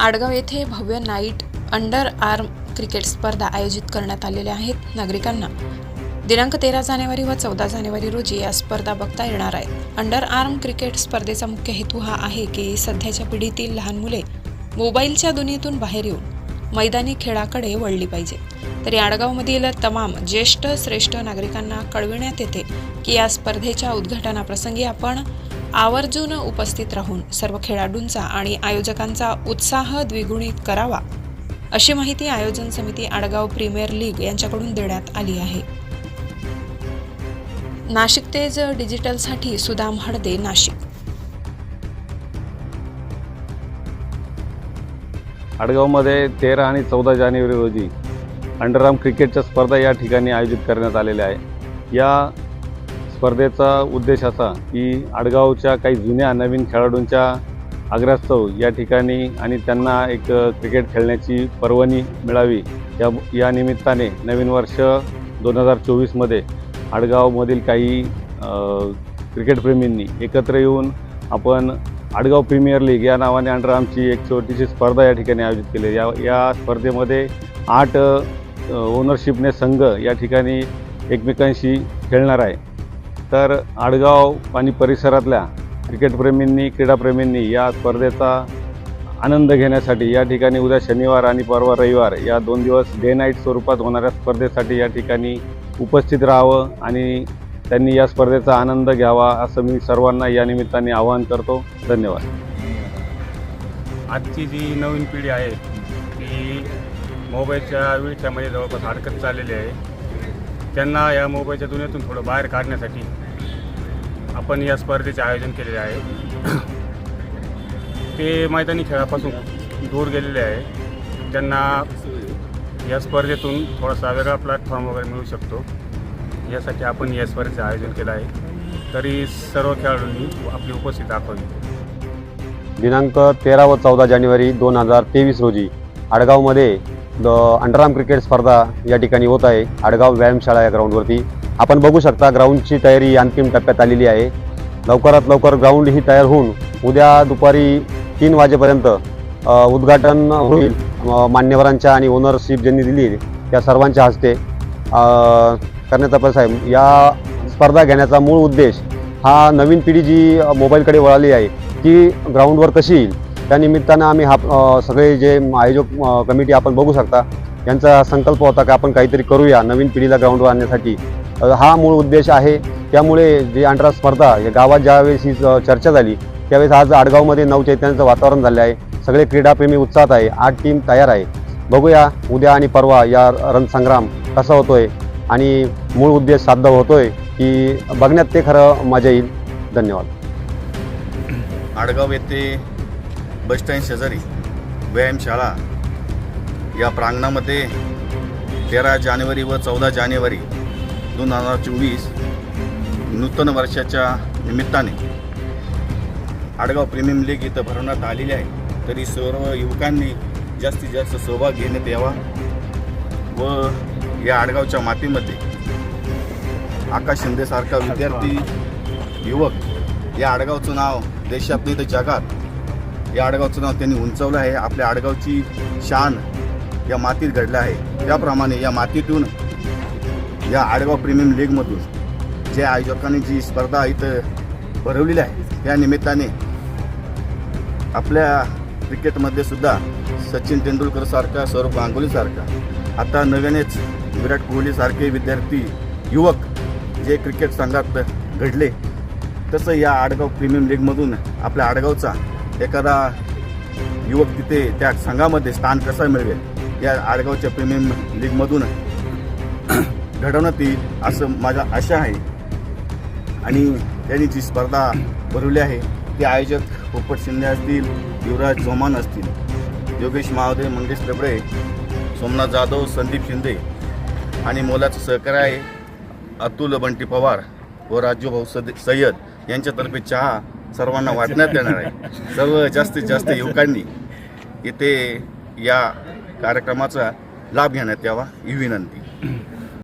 आडगाव येथे भव्य night under arm cricket स्पर्धा आयोजित करण्यात आलेल्या आहेत नागरिकांना. दिनांक तेरा जानेवारी व चौदा जानेवारी रोजी या स्पर्धा बघता येणार आहेत. अंडर आर्म क्रिकेट स्पर्धेचा मुख्य हेतू हा आहे की सध्याच्या पिढीतील लहान मुले मोबाईलच्या दुनियेतून बाहेर येऊन मैदानी खेळाकडे वळली पाहिजे. तरी आडगावमधील तमाम ज्येष्ठ श्रेष्ठ नागरिकांना कळविण्यात येते की या स्पर्धेच्या उद्घाटनाप्रसंगी आपण आवर्जून उपस्थित राहून सर्व खेळाडूंचा आणि आयोजकांचा उत्साह द्विगुणित करावा अशी माहिती आयोजन समिती आडगाव प्रीमियर लीग यांच्याकडून देण्यात आली आहे. नाशिक तेज डिजिटलसाठी सुदाम हडदे नाशिक. आडगावमध्ये तेरा आणि चौदा जानेवारी रोजी अंडरआर्म क्रिकेटच्या स्पर्धा या ठिकाणी आयोजित करण्यात आलेल्या आहे. या स्पर्धेचा उद्देश असा की आडगावच्या काही जुन्या नवीन खेळाडूंच्या आग्रहास्तव या ठिकाणी आणि त्यांना एक क्रिकेट खेळण्याची पर्वणी मिळावी या या निमित्ताने नवीन वर्ष दोन हजार चोवीसमध्ये आडगावमधील काही क्रिकेटप्रेमींनी एकत्र येऊन आपण आडगाव प्रीमियर लीग या नावाने अंडर आमची एक छोटीशी स्पर्धा या ठिकाणी आयोजित केली. या या स्पर्धेमध्ये आठ ओनरशिपने संघ या ठिकाणी एकमेकांशी खेळणार आहे. तर आडगाव आणि परिसरातल्या क्रिकेटप्रेमींनी क्रीडाप्रेमींनी या स्पर्धेचा आनंद घेण्यासाठी या ठिकाणी उद्या शनिवार आणि परवा रविवार या दोन दिवस डे नाईट स्वरूपात होणाऱ्या स्पर्धेसाठी या ठिकाणी उपस्थित राहावं आणि त्यांनी या स्पर्धेचा आनंद घ्यावा असं मी सर्वांना या निमित्ताने आवाहन करतो. धन्यवाद. आजची जी नवीन पिढी आहे ती मोबाईलच्या विळख्यामध्ये जवळपास अडकत चाललेली आहे. त्यांना या मोबाईलच्या दुनियेतून थोडं बाहेर काढण्यासाठी आपण या स्पर्धेचे आयोजन केलेले आहे. ते मैदानी खेळापासून दूर गेलेले आहे. त्यांना या स्पर्धेतून थोडासा वेगळा प्लॅटफॉर्म वगैरे मिळू शकतो. यासाठी आपण या स्पर्धेचं आयोजन केलं आहे. तरी सर्व खेळाडूंनी आपली उपस्थिती दाखवली. दिनांक तेरा व चौदा जानेवारी दोन हजार तेवीस रोजी आडगावमध्ये द अंडरआर्म क्रिकेट स्पर्धा या ठिकाणी होत आहे. आडगाव व्यायामशाळा या ग्राउंडवरती आपण बघू शकता ग्राउंडची तयारी अंतिम टप्प्यात आलेली आहे. लवकरात लवकर ग्राउंड ही तयार होऊन उद्या दुपारी तीन वाजेपर्यंत उद्घाटन होईल. मान्यवरांच्या आणि ओनरशिप ज्यांनी दिली त्या सर्वांच्या हस्ते करण्याचा प्रयत्न आहे. या स्पर्धा घेण्याचा मूळ उद्देश हा नवीन पिढी जी मोबाईलकडे वळाली आहे ती ग्राउंडवर कशी येईल? त्या निमित्तानं आम्ही हा सगळे जे आयोजक कमिटी आपण बघू शकता यांचा संकल्प होता का आपण काहीतरी करूया नवीन पिढीला ग्राउंडवर आणण्यासाठी. हा मूळ उद्देश आहे. त्यामुळे जे अंडरा स्पर्धा या गावात ज्यावेळेस ही चर्चा झाली त्यावेळेस आज आडगावमध्ये नवचैतन्याचं वातावरण झालं आहे. सगळे क्रीडाप्रेमी उत्साहात आहे. आठ टीम तयार आहे. बघूया उद्या आणि परवा या रणसंग्राम कसा होतोय आणि मूळ उद्देश साध्य होतोय की बघण्यात ते खरं मजा येईल. धन्यवाद. आडगाव येथे बसस्टँड शेजारी व्यायामशाळा या प्रांगणामध्ये तेरा जानेवारी व चौदा जानेवारी दोन हजार चोवीस नूतन वर्षाच्या निमित्ताने आडगाव प्रीमियम लीग इथं भरवण्यात आलेली आहे. तरी सर्व युवकांनी जास्तीत जास्त सहभाग घेण्यात यावा व या आडगावच्या मातीमध्ये आकाश शिंदेसारखा विद्यार्थी युवक या आडगावचं नाव देशात नाही तर जगात या आडगावचं नाव त्यांनी उंचवलं आहे. आपल्या आडगावची शान या मातीत घडलं आहे. त्याप्रमाणे या मातीतून या आडगाव प्रीमियम लीगमधून जे आयोजकांनी जी स्पर्धा इथं भरवलेली आहे त्या निमित्ताने आपल्या क्रिकेटमध्ये सुद्धा सचिन तेंडुलकरसारखा सौरभ गांगुलीसारखा आता नव्यानेच विराट कोहलीसारखे विद्यार्थी युवक जे क्रिकेट संघात घडले तसं या आडगाव प्रीमियम लीगमधून आपल्या आडगावचा एखादा युवक तिथे त्या संघामध्ये स्थान कसा मिळवेल? या आडगावच्या प्रीमियम लीगमधून घडवण्यात येईल असं माझा आशा आहे. आणि त्यांनी जी स्पर्धा भरवली आहे ते आयोजक पोपट शिंदे असतील युवराज जोमान असतील योगेश महादेव मंगेश लबडे सोमनाथ जाधव संदीप शिंदे आणि मोलाचं सहकार्य आहे अतुल बंटी पवार व राजूभाऊ सद सय्यद यांच्यातर्फे चहा सर्वांना वाटण्यात येणार आहे. सर्व जास्तीत जास्त युवकांनी इथे या कार्यक्रमाचा लाभ घेण्यात यावा ही विनंती.